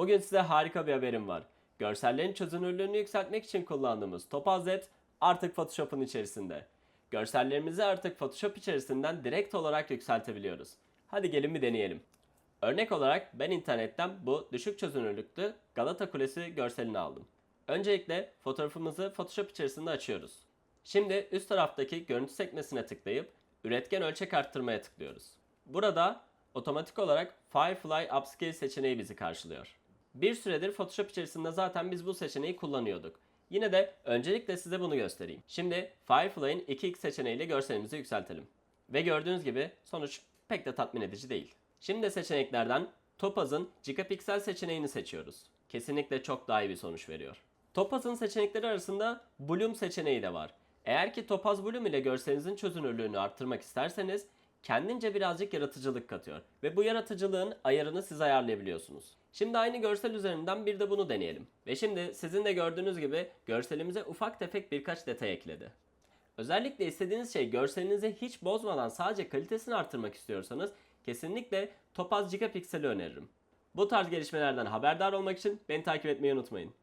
Bugün size harika bir haberim var. Görsellerin çözünürlüğünü yükseltmek için kullandığımız Topaz Z artık Photoshop'un içerisinde. Görsellerimizi artık Photoshop içerisinden direkt olarak yükseltebiliyoruz. Hadi gelin bir deneyelim. Örnek olarak ben internetten bu düşük çözünürlüklü Galata Kulesi görselini aldım. Öncelikle fotoğrafımızı Photoshop içerisinde açıyoruz. Şimdi üst taraftaki görüntü sekmesine tıklayıp üretken ölçek arttırmaya tıklıyoruz. Burada otomatik olarak Firefly Upscale seçeneği bizi karşılıyor. Bir süredir Photoshop içerisinde zaten biz bu seçeneği kullanıyorduk. Yine de öncelikle size bunu göstereyim. Şimdi Firefly'in 2x seçeneğiyle görselimizi yükseltelim. Ve gördüğünüz gibi sonuç pek de tatmin edici değil. Şimdi seçeneklerden Topaz'ın Gigapiksel seçeneğini seçiyoruz. Kesinlikle çok daha iyi bir sonuç veriyor. Topaz'ın seçenekleri arasında Bloom seçeneği de var. Eğer ki Topaz Bloom ile görselinizin çözünürlüğünü arttırmak isterseniz kendince birazcık yaratıcılık katıyor. Ve bu yaratıcılığın ayarını siz ayarlayabiliyorsunuz. Şimdi aynı görsel üzerinden bir de bunu deneyelim. Ve şimdi sizin de gördüğünüz gibi görselimize ufak tefek birkaç detay ekledi. Özellikle istediğiniz şey görselinizi hiç bozmadan sadece kalitesini arttırmak istiyorsanız kesinlikle Topaz Gigapixel'i öneririm. Bu tarz gelişmelerden haberdar olmak için beni takip etmeyi unutmayın.